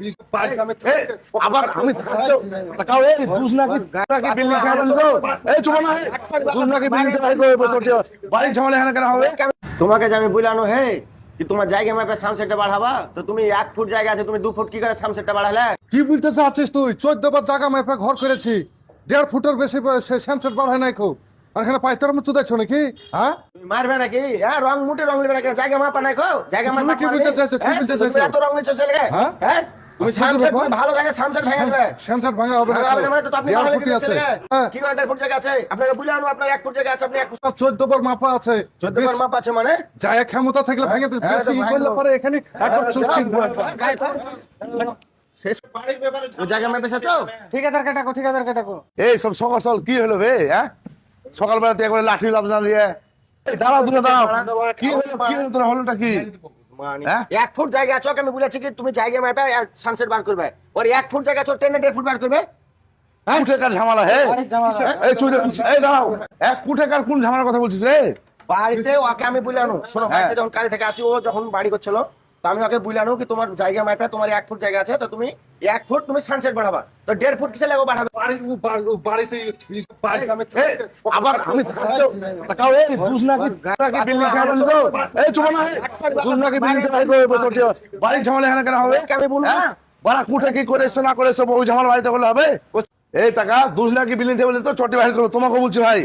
এই, আবার আমি তাকাও এই জুস নাকি নাকি বিল্ডিং খাবেন তো? এই চুপ না জুস নাকি বিল্ডিং থেকে বাইরে করবে বাড়ি ঝামেলা এখানে কেন হবে? তোমাকে যে আমি বুঝলানো হে কি তোমার জায়গা মাপে সামসেটটা বাড়াবা তো তুমি এক ফুট জায়গা আছে তুমি দু ফুট কি করে সামসেটটা বাড়ালে? কি বলতে চাচ্ছিস তুই? চোদ্দ বার জায়গা মেপে ঘর করেছি। দেড় ফুটের বেশি স্যামসেট বাড়ায় নাই খুব। আর এখানে পাইতার মতো দেখছ নাকি? হ্যাঁ? মারবে নাকি? হ্যাঁ রং মুটে রং নেবে নাকি? জায়গা মাপা নাই খো জায়গা মাপা কি বলতে চাইছো? কি বলতে চাইছো? এত রং হ্যাঁ? হ্যাঁ? তুমি ভালো ভেঙে দেবে স্যামসেট ভাঙা হবে না হবে মানে তো আপনি ভালো আছে। হ্যাঁ। কি করে দেড় ফুট জায়গা আছে? আপনাকে আপনার এক ফুট জায়গা আছে আপনি এক ফুট চোদ্দ বার মাপা আছে। চোদ্দ বার মাপ আছে মানে? জায়গা ক্ষমতা থাকলে ভেঙে দিতে হ্যাঁ, বেশি ই করলে পরে এখানে একবার এই সব সকাল সকাল কি হলো বে হ্যাঁ? সকালবেলাতে একবারে লাঠি লাভ না দিয়ে। দাঁড়াও দূরে দাঁড়াও। কি হলো কি হলো তোর হলোটা কি? হ্যাঁ? এক ফুট জায়গা আছো আমি বলেছি কি তুমি জায়গা মেপে সানসেট বার করবে। ওর এক ফুট জায়গা আছো টেনে দেড় ফুট বার করবে। কুঠেকার ঝামেলা হে? এই দাঁড়াও। এক কুঠে কার কোন ঝামেলার কথা বলছিস রে? বাড়িতে ওকে আমি বললাম শোনো হ্যাঁ। বাড়িতে যখন কাজে থেকে আসি ও যখন বাড়ি করছিল তো আমি ওকে বুলানো কি তোমার জায়গা মাপে তোমার এক ফুট জায়গা আছে তো তুমি এক ফুট তুমি সানসেট বাড়াবা। তো দেড় ফুট কিসে লাগবে বাড়াবে? বাড়িতে আবার আমি তাকাও এই জুস নাকি নাকি বিল্ডিং খাবেন তো এই চুপ না জুস নাকি বিল্ডিং করবে বাড়ি ঝামেলা এখানে কেন হবে? আমি বলব না। হ্যাঁ? বাড়া কুঠে কি করেছে না করেছে ওই ঝামেলা বাড়িতে করলে হবে? এই টাকা বিল্ডিং থেকে বলে তো চটি বাহির করব তোমাকে বলছি ভাই।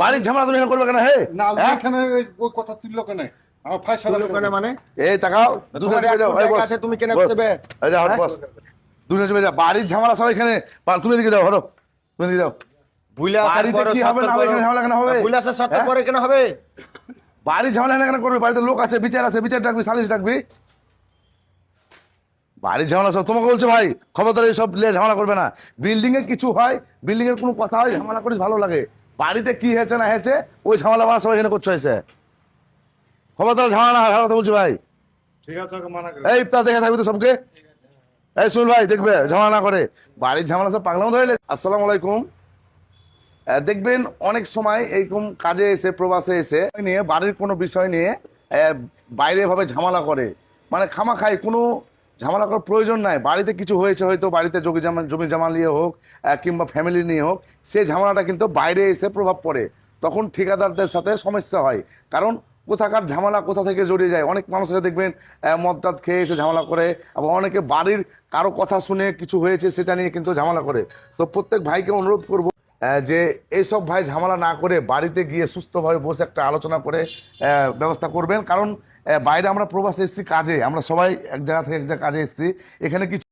বাড়ির ঝামেলা তুমি এখানে করবে কেন? হে? না হ্যাঁ? এখানে ওই কথা তুললো কেন? মানে? বাড়ির ঝামেলা সব এখানে তুমি দিকে যাও হরো তুমি দিকে যাও। ঝামেলা কেন হ্যাঁ? করবে? বাড়িতে লোক আছে বিচার আছে বিচার ডাকবি সালিশ ডাকবি। বাড়ির ঝামেলা সব তোমাকে বলছে ভাই খবরদার নিয়ে ঝামেলা করবে না। বিল্ডিং এ কিছু হয় বিল্ডিং এর কোনো কথা হয় ঝামেলা করিস ভালো লাগে। বাড়িতে কি হয়েছে না হয়েছে ওই ঝামেলা সবাই এখানে করছে হয়েছে। খবরদার না কথা বলছি ভাই। ঠিক আছে ওকে করে এই ইফতার দেখে থাকবি তো সবকে? এই শুন ভাই দেখবে ঝামেলা না করে। বাড়ির ঝামেলা সব পাগলাম ধরে আসসালামু আলাইকুম। দেখবেন অনেক সময় এইরকম কাজে এসে প্রবাসে এসে নিয়ে বাড়ির কোনো বিষয় নিয়ে বাইরে ভাবে ঝামেলা করে। মানে খামা খায় কোনো ঝামেলা করার প্রয়োজন নাই। বাড়িতে কিছু হয়েছে হয়তো বাড়িতে জমি জামা জমি জামা নিয়ে হোক কিংবা ফ্যামিলি নিয়ে হোক সেই ঝামেলাটা কিন্তু বাইরে এসে প্রভাব পড়ে। তখন ঠিকাদারদের সাথে সমস্যা হয়। কারণ কোথাকার ঝামেলা কোথা থেকে জড়িয়ে যায়? অনেক মানুষেরা দেখবেন আহ, মদ টাদ খেয়ে এসে ঝামেলা করে আবার অনেকে বাড়ির কারও কথা শুনে কিছু হয়েছে সেটা নিয়ে কিন্তু ঝামেলা করে। তো প্রত্যেক ভাইকে অনুরোধ করব যে এইসব ভাই ঝামেলা না করে বাড়িতে গিয়ে সুস্থভাবে বসে একটা আলোচনা করে ব্যবস্থা করবেন। কারণ বাইরে আমরা প্রবাসে এসেছি কাজে আমরা সবাই এক জায়গা থেকে এক জায়গায় কাজে এসেছি। এখানে কিছু